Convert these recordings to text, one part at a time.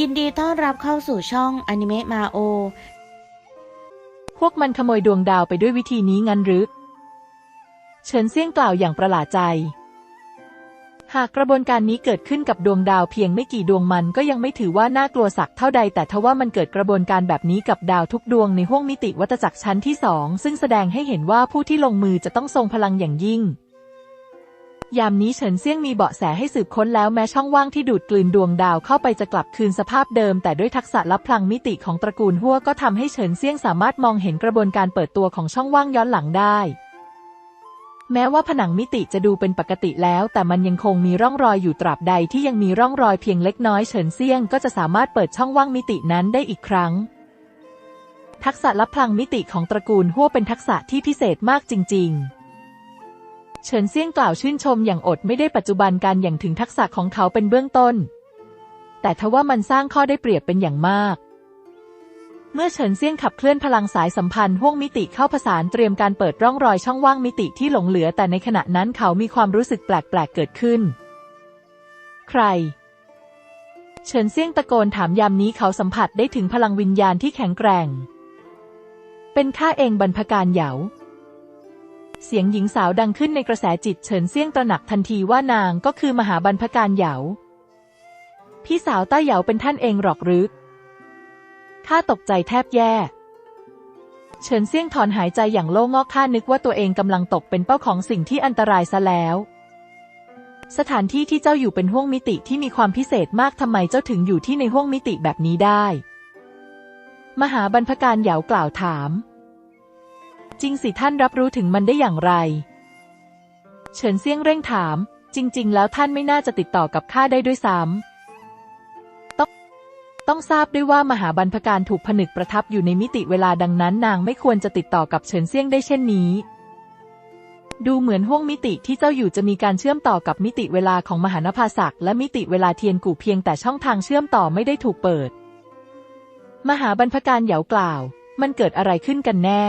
ยินดีต้อนรับเข้าสู่ช่องอนิเมะมาโอ พวกมันขโมยดวงดาวไปด้วยวิธีนี้งั้นหรือ เฉินเซี่ยงกล่าวอย่างประหลาดใจ หากกระบวนการนี้เกิดขึ้นกับดวงดาวเพียงไม่กี่ดวงมันก็ยังไม่ถือว่าน่ากลัวสักเท่าใด แต่ทว่ามันเกิดกระบวนการแบบนี้กับดาวทุกดวงในห้วงมิติวัฏจักรชั้นที่สองซึ่งแสดงให้เห็นว่าผู้ที่ลงมือจะต้องทรงพลังอย่างยิ่ง ยามนี้เฉินเซี่ยงมีเบาะแสให้สืบค้นแล้วแม้ช่องว่างที่ดูดกลืนดวงดาวเข้าไปจะกลับคืนสภาพเดิม แต่ด้วยทักษะลับพลังมิติของตระกูลหัวก็ทำให้เฉินเซี่ยงสามารถมองเห็นกระบวนการเปิดตัวของช่องว่างย้อนหลังได้ แม้ว่าผนังมิติจะดูเป็นปกติแล้ว แต่มันยังคงมีร่องรอยอยู่ตราบใดที่ยังมีร่องรอยเพียงเล็กน้อยเฉินเซี่ยงก็จะสามารถเปิดช่องว่างมิตินั้นได้อีกครั้ง ทักษะลับพลังมิติของตระกูลหัวเป็นทักษะที่พิเศษมากจริง ๆ เฉินเซี่ยงกล่าวชื่นชมอย่างอดไม่ได้ปัจจุบันการอย่างถึงทักษะของเขาเป็นเบื้องต้น แต่ทว่ามันสร้างข้อได้เปรียบเป็นอย่างมาก เมื่อเฉินเซี่ยงขับเคลื่อนพลังสายสัมพันธ์ห่วงมิติเข้าผสานเตรียมการเปิดร่องรอยช่องว่างมิติที่หลงเหลือ แต่ในขณะนั้นเขามีความรู้สึกแปลกๆเกิดขึ้น ใครเฉินเซี่ยงตะโกนถามยามนี้เขาสัมผัสได้ถึงพลังวิญญาณที่แข็งแกร่ง เป็นข้าเองบรรพการเหยา เสียงหญิงสาวดังขึ้นในกระแสจิตเฉินเซี่ยงตระหนักทันทีว่านางก็คือมหาบรรพการเหยา พี่สาวต้าเหยาเป็นท่านเองหรอกหรือข้าตกใจแทบแย่ เฉินเซี่ยงถอนหายใจอย่างโล่งอกข้านึกว่าตัวเองกำลังตกเป็นเป้าของสิ่งที่อันตรายซะแล้ว สถานที่ที่เจ้าอยู่เป็นห้วงมิติที่มีความพิเศษมากทำไมเจ้าถึงอยู่ที่ในห้วงมิติแบบนี้ได้ มหาบรรพการเหยากล่าวถาม จริงสิท่านรับรู้ถึงมันได้อย่างไร เฉินเซี่ยงเร่งถาม จริง ๆ แล้วท่านไม่น่าจะติดต่อกับข้าได้ด้วยซ้ำต้องต้องทราบด้วยว่ามหาบรรพการถูกผนึกประทับอยู่ในมิติเวลาดังนั้น นางไม่ควรจะติดต่อกับเฉินเซี่ยงได้เช่นนี้ ดูเหมือนห้วงมิติที่เจ้าอยู่จะมีการเชื่อมต่อกับมิติเวลาของมหานภาศักและมิติเวลาเทียนกู่เพียงแต่ช่องทางเชื่อมต่อไม่ได้ถูกเปิด มหาบรรพการเหยากล่าว มันเกิดอะไรขึ้นกันแน่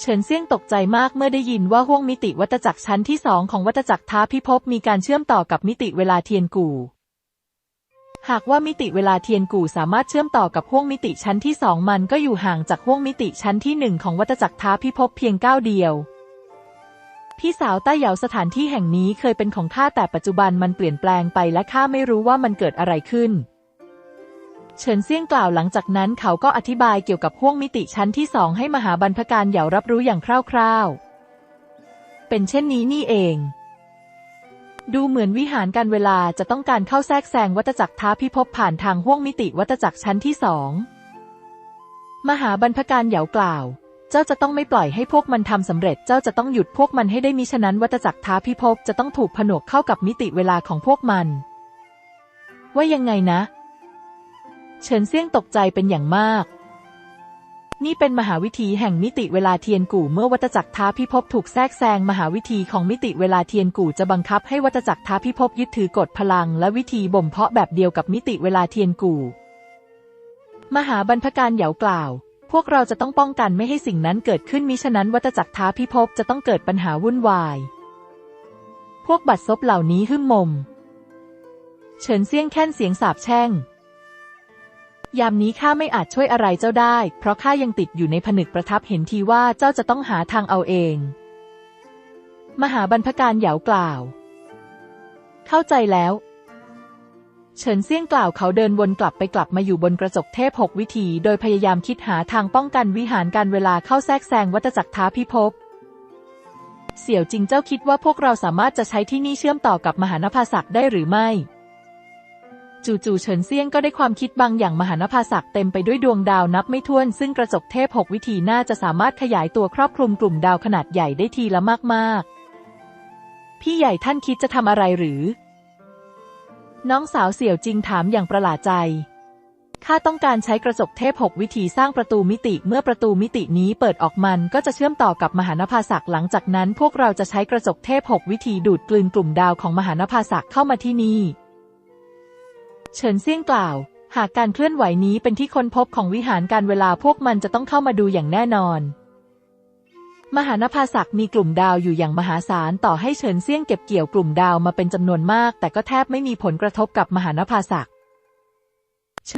เฉินเซี่ยงตกใจมากเมื่อได้ยินว่าห้วงมิติวัฏจักรชั้นที่สองของวัฏจักรท้าพิภพมีการเชื่อมต่อกับมิติเวลาเทียนกู่ หากว่ามิติเวลาเทียนกู่สามารถเชื่อมต่อกับห้วงมิติชั้นที่สองมันก็อยู่ห่างจากห้วงมิติชั้นที่หนึ่งของวัฏจักรท้าพิภพเพียงก้าวเดียว พี่สาวต้าเหยาสถานที่แห่งนี้เคยเป็นของข้าแต่ปัจจุบันมันเปลี่ยนแปลงไปและข้าไม่รู้ว่ามันเกิดอะไรขึ้น เฉินเซี่ยงกล่าวหลังจากนั้นเขาก็อธิบายเกี่ยวกับห้วงมิติชั้นที่สองให้มหาบรรพการเหยารับรู้อย่างคร่าวๆ เป็นเช่นนี้นี่เอง ดูเหมือนวิหารการเวลาจะต้องการเข้าแทรกแซงวัฏจักรท้าพิภพผ่านทางห้วงมิติวัฏจักรชั้นที่สองมหาบรรพการเหยากล่าว เจ้าจะต้องไม่ปล่อยให้พวกมันทำสำเร็จ เจ้าจะต้องหยุดพวกมันให้ได้มิฉะนั้นวัฏจักรท้าพิภพจะต้องถูกผนวกเข้ากับมิติเวลาของพวกมัน ว่ายังไงนะ เฉินเซี่ยงตกใจเป็นอย่างมาก นี่เป็นมหาวิธีแห่งมิติเวลาเทียนกู่เมื่อวัฏจักรท้าพิภพถูกแทรกแซงมหาวิธีของมิติเวลาเทียนกู่จะบังคับให้วัฏจักรท้าพิภพยึดถือกฎพลัง และวิธีบ่มเพาะแบบเดียวกับมิติเวลาเทียนกู่ มหาบรรพการเหยากล่าว พวกเราจะต้องป้องกันไม่ให้สิ่งนั้นเกิดขึ้นมิฉะนั้นวัฏจักรท้าพิภพจะต้องเกิดปัญหาวุ่นวาย พวกบัดซบเหล่านี้หึ่มมมเฉินเซี่ยงแค้นเสียงสาบแช่ง ยามนี้ข้าไม่อาจช่วยอะไรเจ้าได้ เพราะข้ายังติดอยู่ในผนึกประทับเห็นทีว่าเจ้าจะต้องหาทางเอาเอง มหาบรรพการเหยากล่าว เข้าใจแล้ว เฉินเซี่ยงกล่าวเขาเดินวนกลับไปกลับมาอยู่บนกระจกเทพหกวิธี โดยพยายามคิดหาทางป้องกันวิหารการเวลาเข้าแทรกแซงวัฏจักรท้าพิภพเสี่ยวจริงเจ้าคิดว่าพวกเราสามารถจะใช้ที่นี่เชื่อมต่อกับมหานภาศักได้หรือไม่ จู่ๆเฉินเซียงก็ได้ความคิดบางอย่างมหานภาศักเต็มไปด้วยดวงดาวนับไม่ถ้วน ซึ่งกระจกเทพหกวิธีน่าจะสามารถขยายตัวครอบคลุมกลุ่มดาวขนาดใหญ่ได้ทีละมากๆ พี่ใหญ่ท่านคิดจะทำอะไรหรือ น้องสาวเสี่ยวจริงถามอย่างประหลาดใจข้าต้องการใช้กระจกเทพหกวิธีสร้างประตูมิติ เมื่อประตูมิตินี้เปิดออกมันก็จะเชื่อมต่อกับมหานภาศักหลังจากนั้น พวกเราจะใช้กระจกเทพหกวิธีดูดกลืนกลุ่มดาวของมหานภาศักเข้ามาที่นี่ เฉินเซี่ยงกล่าว หากการเคลื่อนไหวนี้เป็นที่ค้นพบของวิหารการเวลาพวกมันจะต้องเข้ามาดูอย่างแน่นอน มหานภาศักมีกลุ่มดาวอยู่อย่างมหาศาลต่อให้เฉินเซี่ยงเก็บเกี่ยวกลุ่มดาวมาเป็นจำนวนมาก แต่ก็แทบไม่มีผลกระทบกับมหานภาศัก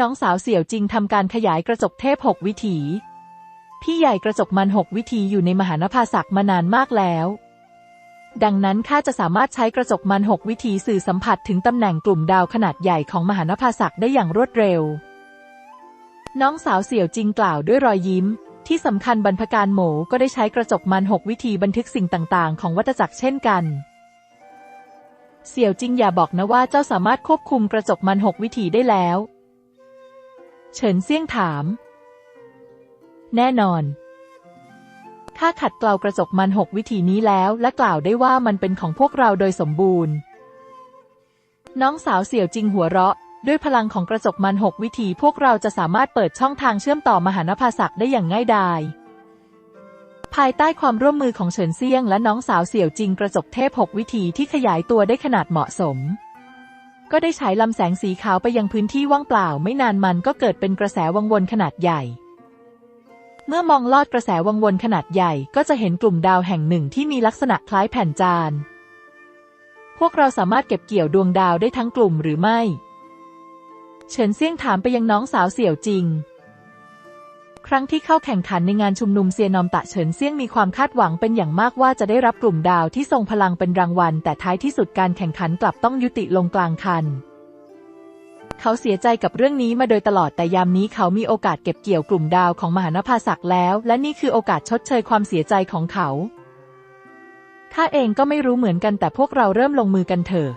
น้องสาวเสี่ยวจริงทำการขยายกระจกเทพหกวิถี พี่ใหญ่กระจกมันหกวิธีอยู่ในมหานภาศักมานานมากแล้ว ดังนั้นข้าจะสามารถใช้กระจกมันหกวิธีสื่อสัมผัสถึงตำแหน่งกลุ่มดาวขนาดใหญ่ของมหานภาศักได้อย่างรวดเร็ว น้องสาวเสี่ยวจริงกล่าวด้วยรอยยิ้ม ที่สำคัญบรรพการโหมก็ได้ใช้กระจกมันหกวิธีบันทึกสิ่งต่างๆ ของวัฏจักรเช่นกัน เสี่ยวจริงอย่าบอกนะว่าเจ้าสามารถควบคุมกระจกมันหกวิธีได้แล้ว เฉินเซี่ยงถาม แน่นอน ข้าขัดเกลากระจกมันหกวิธีนี้แล้วและกล่าวได้ว่ามันเป็นของพวกเราโดยสมบูรณ์ น้องสาวเสี่ยวจิงหัวเราะ ด้วยพลังของกระจกมันหกวิธีพวกเราจะสามารถเปิดช่องทางเชื่อมต่อมหานภาศักได้อย่างง่ายดายภายใต้ความร่วมมือของเฉินเซียงและน้องสาวเสี่ยวจิงกระจกเทพหกวิธีที่ขยายตัวได้ขนาดเหมาะสม ก็ได้ฉายลำแสงสีขาวไปยังพื้นที่ว่างเปล่า ไม่นานมันก็เกิดเป็นกระแสวังวนขนาดใหญ่ เมื่อมองลอดกระแสวังวนขนาดใหญ่ก็จะเห็นกลุ่มดาวแห่งหนึ่งที่มีลักษณะคล้ายแผ่นจาน พวกเราสามารถเก็บเกี่ยวดวงดาวได้ทั้งกลุ่มหรือไม่ เฉินเซี่ยงถามไปยังน้องสาวเสี่ยวจริง ครั้งที่เข้าแข่งขันในงานชุมนุมเซียนอมตะเฉินเซี่ยงมีความคาดหวังเป็นอย่างมากว่าจะได้รับกลุ่มดาวที่ทรงพลังเป็นรางวัล แต่ท้ายที่สุดการแข่งขันกลับต้องยุติลงกลางคัน เขาเสียใจกับเรื่องนี้มาโดยตลอดแต่ยามนี้เขามีโอกาสเก็บเกี่ยวกลุ่มดาวของมหานภาศักแล้ว และนี่คือโอกาสชดเชยความเสียใจของเขาข้าเองก็ไม่รู้เหมือนกันแต่พวกเราเริ่มลงมือกันเถอะ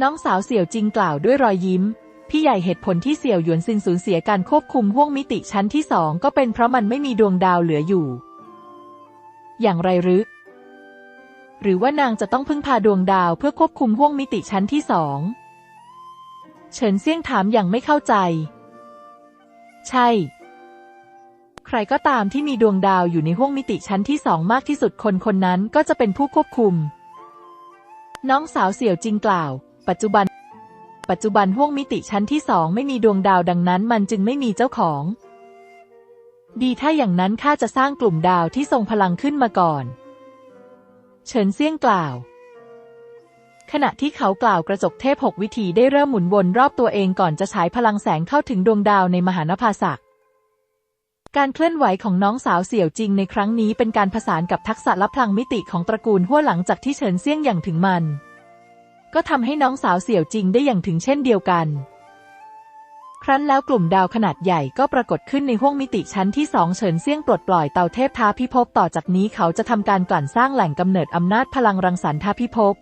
น้องสาวเสี่ยวจริงกล่าวด้วยรอยยิ้ม พี่ใหญ่เหตุผลที่เสี่ยวหยวนซินสูญเสียการควบคุมห้วงมิติชั้นที่สองก็เป็นเพราะมันไม่มีดวงดาวเหลืออยู่ อย่างไรหรือ หรือว่านางจะต้องพึ่งพาดวงดาวเพื่อควบคุมห้วงมิติชั้นที่สอง เฉินเซี่ยงถามอย่างไม่เข้าใจ ใช่ ใครก็ตามที่มีดวงดาวอยู่ในห้วงมิติชั้นที่สองมากที่สุดคนคนนั้นก็จะเป็นผู้ควบคุม น้องสาวเสี่ยวจริงกล่าว ปัจจุบัน ปัจจุบันห้วงมิติชั้นที่สองไม่มีดวงดาวดังนั้น มันจึงไม่มีเจ้าของ ดีถ้าอย่างนั้นข้าจะสร้างกลุ่มดาวที่ทรงพลังขึ้นมาก่อน เฉินเซี่ยงกล่าว ขณะที่เขากล่าวกระจกเทพหกวิธีได้เริ่มหมุนวนรอบตัวเองก่อนจะฉายพลังแสงเข้าถึงดวงดาวในมหานภาศักการเคลื่อนไหวของน้องสาวเสี่ยวจริงในครั้งนี้เป็นการผสานกับทักษะลับพลังมิติของตระกูลหัวหลังจากที่เฉินเซี่ยงอย่างถึงมัน ก็ทำให้น้องสาวเสี่ยวจริงได้อย่างถึงเช่นเดียวกัน ครั้นแล้วกลุ่มดาวขนาดใหญ่ก็ปรากฏขึ้นในห้วงมิติชั้นที่สองเฉินเซี่ยงปลดปล่อยเตาเทพท้าพิภพต่อจากนี้เขาจะทำการกลั่นสร้างแหล่งกำเนิดอำนาจพลังรังสรรค์ท้าพิภพ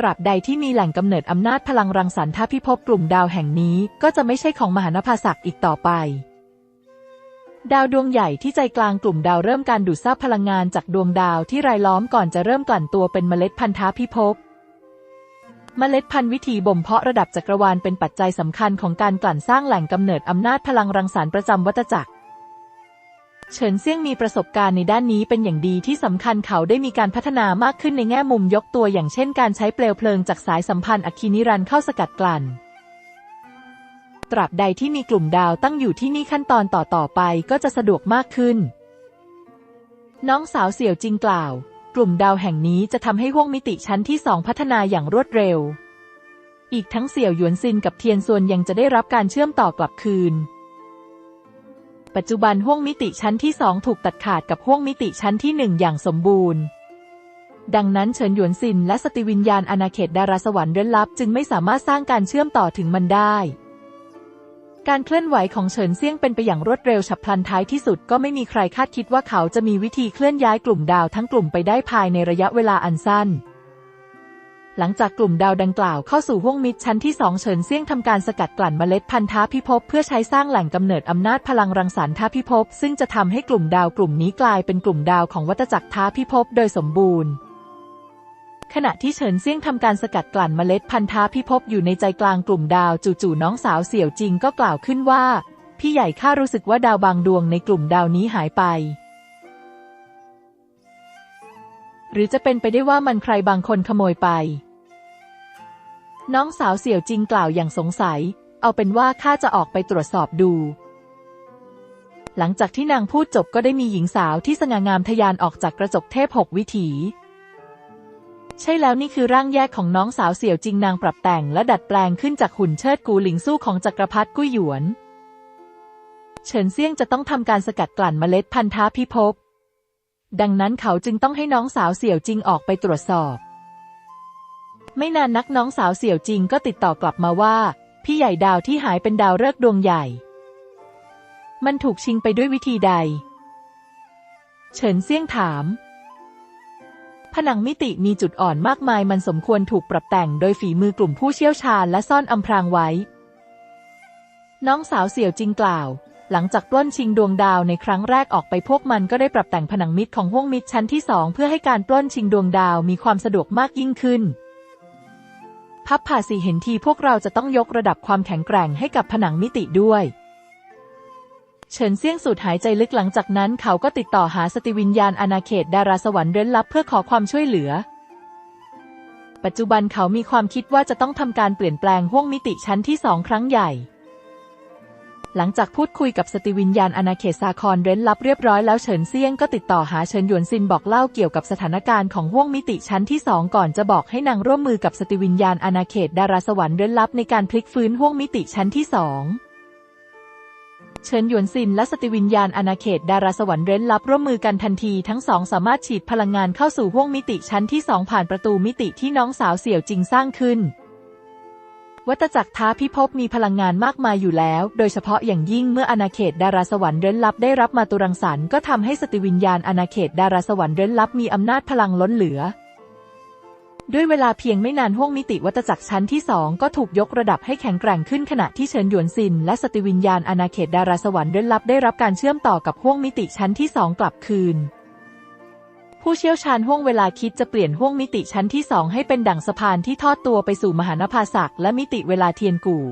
ตราบใดที่มีแหล่งกำเนิดอำนาจพลังรังสรรค์ท้าพิภพกลุ่มดาวแห่งนี้ก็จะไม่ใช่ของมหานภาศักอีกต่อไป ดาวดวงใหญ่ที่ใจกลางกลุ่มดาวเริ่มการดูดซับพลังงานจากดวงดาวที่รายล้อมก่อนจะเริ่มกลั่นตัวเป็นเมล็ดพันธุ์ท้าพิภพเมล็ดพันธุ์วิธีบ่มเพาะระดับจักรวาลเป็นปัจจัยสำคัญของการกลั่นสร้างแหล่งกำเนิดอำนาจพลังรังสรรค์ประจำวัฏจักร เฉินเซี่ยงมีประสบการณ์ในด้านนี้เป็นอย่างดีที่สำคัญเขาได้มีการพัฒนามากขึ้นในแง่มุมยกตัวอย่างเช่นการใช้เปลวเพลิงจากสายสัมพันธ์อะครินิรันเข้าสกัดกลั่น ตราบใดที่มีกลุ่มดาวตั้งอยู่ที่นี่ขั้นตอนต่อๆไปก็จะสะดวกมากขึ้น น้องสาวเสี่ยวจิงกล่าว กลุ่มดาวแห่งนี้จะทำให้ห้วงมิติชั้นที่สองพัฒนาอย่างรวดเร็ว อีกทั้งเสี่ยวหยวนซินกับเทียนซวนยังจะได้รับการเชื่อมต่อกลับคืน ปัจจุบันห้วงมิติชั้นที่สองถูกตัดขาดกับห้วงมิติชั้นที่หนึ่งอย่างสมบูรณ์ ดังนั้นเฉินหยวนซินและสติวิญญาณอาณาเขตดาราสวรรค์เร้นลับ จึงไม่สามารถสร้างการเชื่อมต่อถึงมันได้ การเคลื่อนไหวของเฉินเซี่ยงเป็นไปอย่างรวดเร็วฉับพลันท้ายที่สุดก็ไม่มีใครคาดคิดว่าเขาจะมีวิธีเคลื่อนย้ายกลุ่มดาวทั้งกลุ่มไปได้ภายในระยะเวลาอันสั้น หลังจากกลุ่มดาวดังกล่าวเข้าสู่ห้วงมิดชั้นที่สองเฉินเซี่ยงทำการสกัดกลั่นเมล็ดพันธุ์ท้าพิภพเพื่อใช้สร้างแหล่งกำเนิดอำนาจพลังรังสรรค์ท้าพิภพซึ่งจะทำให้กลุ่มดาวกลุ่มนี้กลายเป็นกลุ่มดาวของวัฏจักรท้าพิภพโดยสมบูรณ์ ขณะที่เฉินเซี่ยงทำการสกัดกลั่นเมล็ดพันธุ์ท้าพิภพอยู่ในใจกลางกลุ่มดาวจู่ๆน้องสาวเสี่ยวจิงก็กล่าวขึ้นว่า พี่ใหญ่ข้ารู้สึกว่าดาวบางดวงในกลุ่มดาวนี้หายไป หรือจะเป็นไปได้ว่ามันใครบางคนขโมยไป น้องสาวเสี่ยวจริงกล่าวอย่างสงสัย เอาเป็นว่าข้าจะออกไปตรวจสอบดู หลังจากที่นางพูดจบก็ได้มีหญิงสาวที่สง่างามทะยานออกจากกระจกเทพหกวิถี ใช่แล้วนี่คือร่างแยกของน้องสาวเสี่ยวจิงนางปรับแต่งและดัดแปลงขึ้นจากหุ่นเชิดกูหลิงสู้ของจักรพรรดิกุ้ยหยวนเฉินเซี่ยงจะต้องทำการสกัดกลั่นเมล็ดพันธุ์ท้าพิภพ ดังนั้นเขาจึงต้องให้น้องสาวเสี่ยวจิงออกไปตรวจสอบ ไม่นานนักน้องสาวเสี่ยวจิงก็ติดต่อกลับมาว่า พี่ใหญ่ดาวที่หายเป็นดาวฤกษ์ดวงใหญ่ มันถูกชิงไปด้วยวิธีใด เฉินเซี่ยงถาม ผนังมิติมีจุดอ่อนมากมายมันสมควรถูกปรับแต่งโดยฝีมือกลุ่มผู้เชี่ยวชาญและซ่อนอำพรางไว้ น้องสาวเสี่ยวจิงกล่าว หลังจากปล้นชิงดวงดาวในครั้งแรกออกไปพวกมันก็ได้ปรับแต่งผนังมิตรของห้วงมิตรชั้นที่สองเพื่อให้การปล้นชิงดวงดาวมีความสะดวกมากยิ่งขึ้น พับผ่าสีเห็นทีพวกเราจะต้องยกระดับความแข็งแกร่งให้กับผนังมิติด้วยเฉินเซี่ยงสูดหายใจลึกหลังจากนั้นเขาก็ติดต่อหาสติวิญญาณอาณาเขตดาราสวรรค์เร้นลับเพื่อขอความช่วยเหลือ ปัจจุบันเขามีความคิดว่าจะต้องทำการเปลี่ยนแปลงห้วงมิติชั้นที่สองครั้งใหญ่ หลังจากพูดคุยกับสติวิญญาณอาณาเขตซาคอนเร้นลับเรียบร้อยแล้วเฉินเซียงก็ติดต่อหาเฉินหยวนซินบอกเล่าเกี่ยวกับสถานการณ์ของห้วงมิติชั้นที่สองก่อนจะบอกให้นางร่วมมือกับสติวิญญาณอาณาเขตดาราสวรรค์เร้นลับในการพลิกฟื้นห้วงมิติชั้นที่สองเฉินหยวนซินและสติวิญญาณอาณาเขตดาราสวรรค์เร้นลับร่วมมือกันทันทีทั้งสองสามารถฉีดพลังงานเข้าสู่ห้วงมิติชั้นที่สองผ่านประตูมิติที่น้องสาวเสี่ยวจิงสร้างขึ้น วัตจักรท้าพิภพมีพลังงานมากมายอยู่แล้ว โดยเฉพาะอย่างยิ่งเมื่ออาณาเขตดาราสวรรค์เร้นลับได้รับมาตุรังสรรค์ก็ทำให้สติวิญญาณอาณาเขตดาราสวรรค์เร้นลับมีอำนาจพลังล้นเหลือ ด้วยเวลาเพียงไม่นานห้วงมิติวัตจักรชั้นที่สองก็ถูกยกระดับให้แข็งแกร่งขึ้นขณะที่เฉินหยวนซิน และสติวิญญาณอาณาเขตดาราสวรรค์เร้นลับได้รับการเชื่อมต่อกับห้วงมิติชั้นที่สองกลับคืน ผู้เชี่ยวชาญห้วงเวลาคิดจะเปลี่ยนห้วงมิติชั้นที่สองให้เป็นดั่งสะพานที่ทอดตัวไปสู่มหานภาศักและมิติเวลาเทียนกู่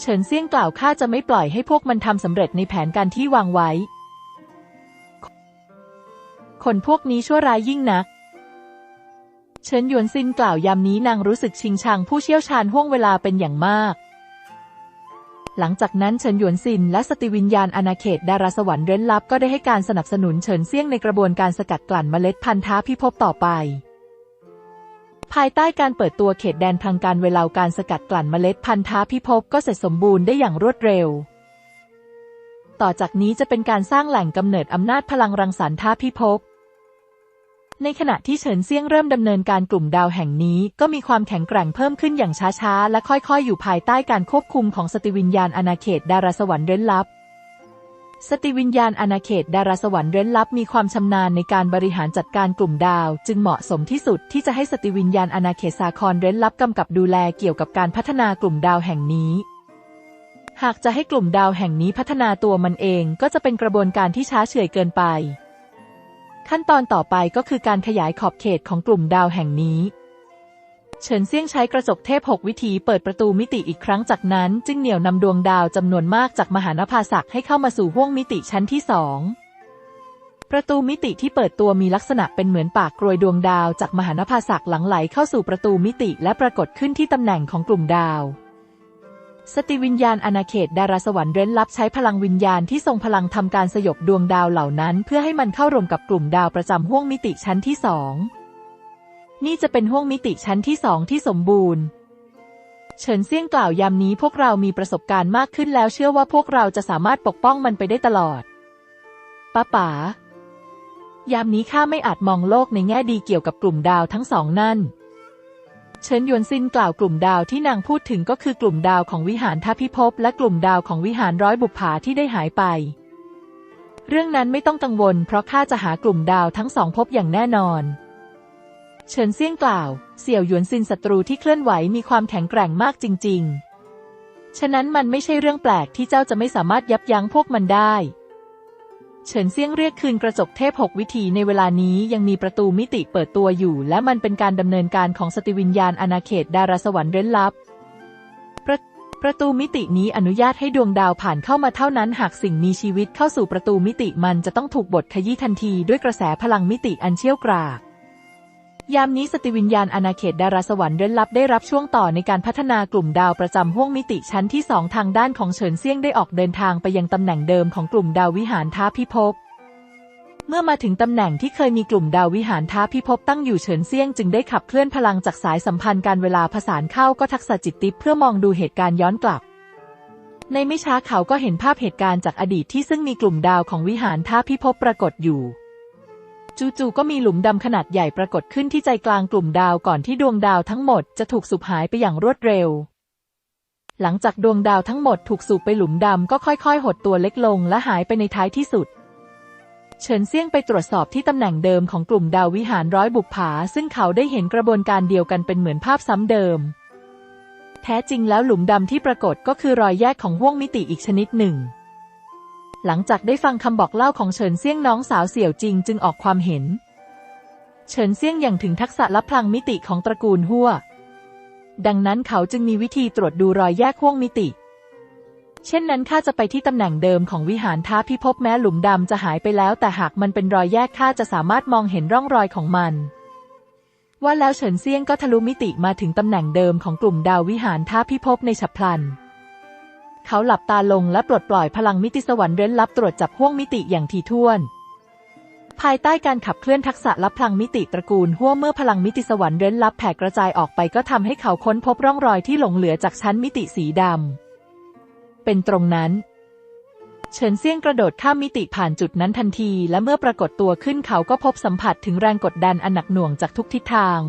เฉินเซี่ยงกล่าวข้าจะไม่ปล่อยให้พวกมันทำสำเร็จในแผนการที่วางไว้ คนพวกนี้ชั่วร้ายยิ่งนัก เฉินหยวนซินกล่าวยามนี้นางรู้สึกชิงชังผู้เชี่ยวชาญห้วงเวลาเป็นอย่างมาก หลังจากนั้นเฉินหยวนซินและสติวิญญาณอาณาเขตดาราสวรรค์เร้นลับก็ได้ให้การสนับสนุนเฉินเซี่ยงในกระบวนการสกัดกลั่นเมล็ดพันธุ์ท้าพิภพต่อไป ภายใต้การเปิดตัวเขตแดนทางการเวลาการสกัดกลั่นเมล็ดพันธุ์ท้าพิภพก็เสร็จสมบูรณ์ได้อย่างรวดเร็ว ต่อจากนี้จะเป็นการสร้างแหล่งกำเนิดอำนาจพลังรังสรรค์ท้าพิภพ ในขณะที่เฉินเซียงเริ่มดำเนินการกลุ่มดาวแห่งนี้ ก็มีความแข็งแกร่งเพิ่มขึ้นอย่างช้าๆ และค่อยๆ อยู่ภายใต้การควบคุมของสติวิญญาณอาณาเขตดาราสวรรค์เร้นลับ สติวิญญาณอาณาเขตดาราสวรรค์เร้นลับมีความชำนาญในการบริหารจัดการกลุ่มดาว จึงเหมาะสมที่สุดที่จะให้สติวิญญาณอาณาเขตสาครเร้นลับกำกับดูแลเกี่ยวกับการพัฒนากลุ่มดาวแห่งนี้หากจะให้กลุ่มดาวแห่งนี้พัฒนาตัวมันเองก็จะเป็นกระบวนการที่ช้าเฉื่อยเกินไป ขั้นตอนต่อไปก็คือการขยายขอบเขตของกลุ่มดาวแห่งนี้ เฉินเซี่ยงใช้กระจกเทพหกวิธีเปิดประตูมิติอีกครั้งจากนั้น จึงเหนี่ยวนำดวงดาวจำนวนมากจากมหานภาศักให้เข้ามาสู่ห้วงมิติชั้นที่สองประตูมิติที่เปิดตัวมีลักษณะเป็นเหมือนปากกรวยดวงดาวจากมหานภาศักหลังไหลเข้าสู่ประตูมิติและปรากฏขึ้นที่ตำแหน่งของกลุ่มดาว สติวิญญาณอาณาเขตดาราสวรรค์เร้นลับใช้พลังวิญญาณที่ทรงพลังทำการสยบดวงดาวเหล่านั้น เพื่อให้มันเข้ารวมกับกลุ่มดาวประจำห้วงมิติชั้นที่สองนี่จะเป็นห้วงมิติชั้นที่สองที่สมบูรณ์ เฉินเซี่ยงกล่าวยามนี้พวกเรามีประสบการณ์มากขึ้นแล้วเชื่อว่าพวกเราจะสามารถปกป้องมันไปได้ตลอดป้าป๋ายามนี้ข้าไม่อาจมองโลกในแง่ดีเกี่ยวกับกลุ่มดาวทั้งสองนั่น เฉินหยวนซินกล่าวกลุ่มดาวที่นางพูดถึงก็คือกลุ่มดาวของวิหารทัพพิภพและกลุ่มดาวของวิหารร้อยบุปผาที่ได้หายไป เรื่องนั้นไม่ต้องกังวล เพราะข้าจะหากลุ่มดาวทั้งสองพบอย่างแน่นอนเฉินเซี่ยงกล่าว เสี่ยวหยวนซินศัตรูที่เคลื่อนไหวมีความแข็งแกร่งมากจริง ๆ ฉะนั้นมันไม่ใช่เรื่องแปลกที่เจ้าจะไม่สามารถยับยั้งพวกมันได้ เฉินเซี่ยงเรียกคืนกระจกเทพหกวิธีในเวลานี้ยังมีประตูมิติเปิดตัวอยู่ และมันเป็นการดำเนินการของสติวิญญาณอาณาเขตดาราสวรรค์เร้นลับประประตูมิตินี้อนุญาตให้ดวงดาวผ่านเข้ามาเท่านั้น หากสิ่งมีชีวิตเข้าสู่ประตูมิติมันจะต้องถูกบดขยี้ทันทีด้วยกระแสพลังมิติอันเชี่ยวกราก ยามนี้สติวิญญาณอาณาเขตดาราสวรรค์เร้นลับได้รับช่วงต่อในการพัฒนากลุ่มดาวประจำห้วงมิติชั้นที่สองทางด้านของเฉินเซี่ยงได้ออกเดินทางไปยังตำแหน่งเดิมของกลุ่มดาววิหารท้าพิภพเมื่อมาถึงตำแหน่งที่เคยมีกลุ่มดาววิหารท้าพิภพตั้งอยู่เฉินเซี่ยงจึงได้ขับเคลื่อนพลังจากสายสัมพันธ์การเวลาผสานเข้าก็ทักษะจิตติเพื่อมองดูเหตุการณ์ย้อนกลับ ในไม่ช้าเขาก็เห็นภาพเหตุการณ์จากอดีตที่ซึ่งมีกลุ่มดาวของวิหารท้าพิภพปรากฏอยู่ จู่ๆก็มีหลุมดำขนาดใหญ่ปรากฏขึ้นที่ใจกลางกลุ่มดาวก่อนที่ดวงดาวทั้งหมดจะถูกสูบหายไปอย่างรวดเร็ว หลังจากดวงดาวทั้งหมดถูกสูบไปหลุมดำก็ค่อยๆ หดตัวเล็กลงและหายไปในท้ายที่สุด เฉินเซี่ยงไปตรวจสอบที่ตำแหน่งเดิมของกลุ่มดาววิหารร้อยบุกผา ซึ่งเขาได้เห็นกระบวนการเดียวกันเป็นเหมือนภาพซ้ำเดิม แท้จริงแล้วหลุมดำที่ปรากฏก็คือรอยแยกของห้วงมิติอีกชนิดหนึ่ง หลังจากได้ฟังคำบอกเล่าของเฉินเซี่ยงน้องสาวเสี่ยวจริงจึงออกความเห็น เฉินเซี่ยงอย่างถึงทักษะลับพลังมิติของตระกูลหัวดังนั้นเขาจึงมีวิธีตรวจดูรอยแยกห้วงมิติ เช่นนั้นข้าจะไปที่ตำแหน่งเดิมของวิหารท้าพิภพแม้หลุมดำจะหายไปแล้ว แต่หากมันเป็นรอยแยกข้าจะสามารถมองเห็นร่องรอยของมัน ว่าแล้วเฉินเซี่ยงก็ทะลุมิติมาถึงตำแหน่งเดิมของกลุ่มดาววิหารท้าพิภพในฉับพลัน เขาหลับตาลงและปลดปล่อยพลังมิติสวรรค์เร้นลับตรวจจับห้วงมิติอย่างถี่ถ้วน ภายใต้การขับเคลื่อนทักษะลับพลังมิติตระกูลหัวเมื่อพลังมิติสวรรค์เร้นลับแผ่กระจายออกไปก็ทำให้เขาค้นพบร่องรอยที่หลงเหลือจากชั้นมิติสีดำเป็นตรงนั้นเฉินเซี่ยงกระโดดข้ามมิติผ่านจุดนั้นทันที และเมื่อปรากฏตัวขึ้นเขาก็พบสัมผัสถึงแรงกดดันอันหนักหน่วงจากทุกทิศทาง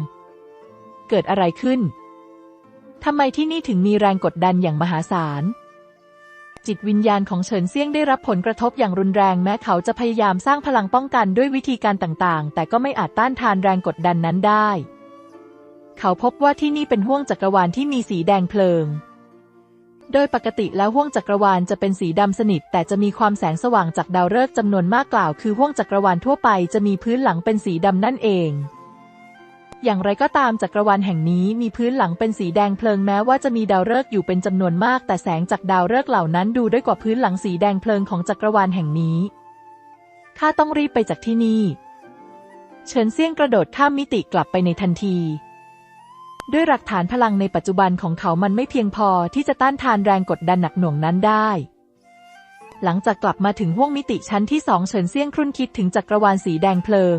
เกิดอะไรขึ้น ทำไมที่นี่ถึงมีแรงกดดันอย่างมหาศาล จิตวิญญาณของเฉินเซี่ยงได้รับผลกระทบอย่างรุนแรงแม้เขาจะพยายามสร้างพลังป้องกันด้วยวิธีการต่างๆ แต่ก็ไม่อาจต้านทานแรงกดดันนั้นได้ เขาพบว่าที่นี่เป็นห้วงจักรวาลที่มีสีแดงเพลิง โดยปกติแล้วห้วงจักรวาลจะเป็นสีดำสนิท แต่จะมีความแสงสว่างจากดาวฤกษ์จำนวนมากกล่าว คือห้วงจักรวาลทั่วไปจะมีพื้นหลังเป็นสีดำนั่นเอง อย่างไรก็ตามจักรวาลแห่งนี้มีพื้นหลังเป็นสีแดงเพลิงแม้ว่าจะมีดาวฤกษ์อยู่เป็นจำนวนมาก แต่แสงจากดาวฤกษ์เหล่านั้นดูด้วยกว่าพื้นหลังสีแดงเพลิงของจักรวาลแห่งนี้ ข้าต้องรีบไปจากที่นี่ เฉินเซี่ยงกระโดดข้ามมิติกลับไปในทันที ด้วยหลักฐานพลังในปัจจุบันของเขามันไม่เพียงพอที่จะต้านทานแรงกดดันหนักหน่วงนั้นได้หลังจากกลับมาถึงห้วงมิติชั้นที่สองเฉินเซี่ยงครุ่นคิดถึงจักรวาลสีแดงเพลิง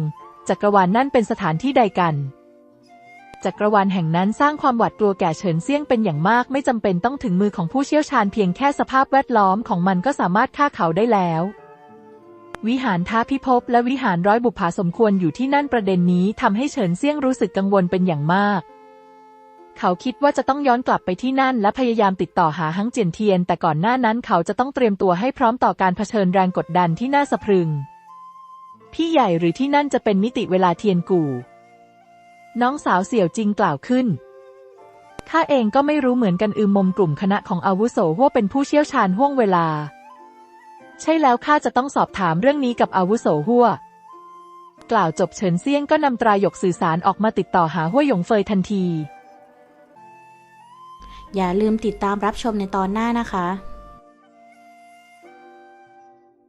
จักรวาลนั่นเป็นสถานที่ใดกัน จักรวาลแห่งนั้นสร้างความหวาดกลัวแก่เฉินเซี่ยงเป็นอย่างมาก ไม่จำเป็นต้องถึงมือของผู้เชี่ยวชาญเพียงแค่สภาพแวดล้อมของมันก็สามารถฆ่าเขาได้แล้ว วิหารท้าพิภพและวิหารร้อยบุปผาสมควรอยู่ที่นั่นประเด็นนี้ทำให้เฉินเซี่ยงรู้สึกกังวลเป็นอย่างมากเขาคิดว่าจะต้องย้อนกลับไปที่นั่นและพยายามติดต่อหาฮังเจียนเทียน แต่ก่อนหน้านั้นเขาจะต้องเตรียมตัวให้พร้อมต่อการเผชิญแรงกดดันที่น่าสะพรึง พี่ใหญ่หรือที่นั่นจะเป็นมิติเวลาเทียนกู่ น้องสาวเสี่ยวจริงกล่าวขึ้น ข้าเองก็ไม่รู้เหมือนกันอืมมมกลุ่มคณะของอาวุโสว่าเป็นผู้เชี่ยวชาญห่วงเวลา ใช่แล้วข้าจะต้องสอบถามเรื่องนี้กับอาวุโสหัวกล่าวจบเฉินเซียงก็นำตรายกสื่อสารออกมาติดต่อหาหัวหยงเฟยทันที อย่าลืมติดตามรับชมในตอนหน้านะคะ